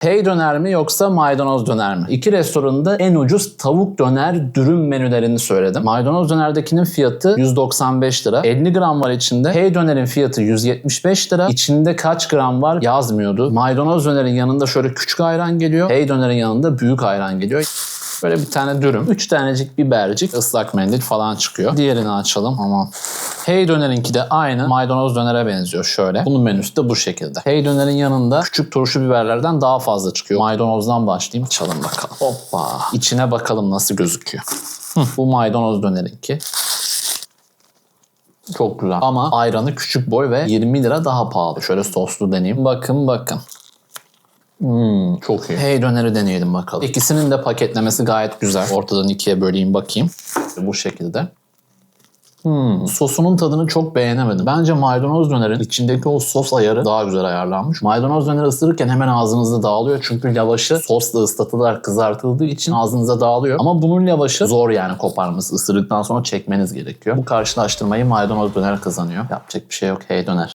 Hey döner mi yoksa maydanoz döner mi? İki restoranda en ucuz tavuk döner dürüm menülerini söyledim. Maydanoz dönerdekinin fiyatı 195 lira. 50 gram var içinde. Hey dönerin fiyatı 175 lira. İçinde kaç gram var yazmıyordu. Maydanoz dönerin yanında şöyle küçük ayran geliyor. Hey dönerin yanında büyük ayran geliyor. Böyle bir tane dürüm, 3 tanecik bibercik, ıslak mendil falan çıkıyor. Diğerini açalım. Aman. Hey dönerinki de aynı maydanoz dönere benziyor şöyle. Bunun menüsü de bu şekilde. Hey dönerin yanında küçük turşu biberlerden daha fazla çıkıyor. Maydanozdan başlayayım. Açalım bakalım. Hoppa. İçine bakalım nasıl gözüküyor. Bu maydanoz dönerinki. Çok güzel. Ama ayranı küçük boy ve 20 lira daha pahalı. Şöyle soslu deneyeyim. Bakın bakın. Hmm, çok iyi. Hey döneri deneyelim bakalım. İkisinin de paketlemesi gayet güzel. Ortadan ikiye böleyim bakayım. Bu şekilde. Hmm, sosunun tadını çok beğenemedim. Bence maydanoz dönerin içindeki o sos ayarı daha güzel ayarlanmış. Maydanoz döneri ısırırken hemen ağzınızda dağılıyor. Çünkü lavaşı sosla ıslatılarak kızartıldığı için ağzınıza dağılıyor. Ama bunun lavaşı zor yani koparması. Isırdıktan sonra çekmeniz gerekiyor. Bu karşılaştırmayı maydanoz döner kazanıyor. Yapacak bir şey yok. Hey döner.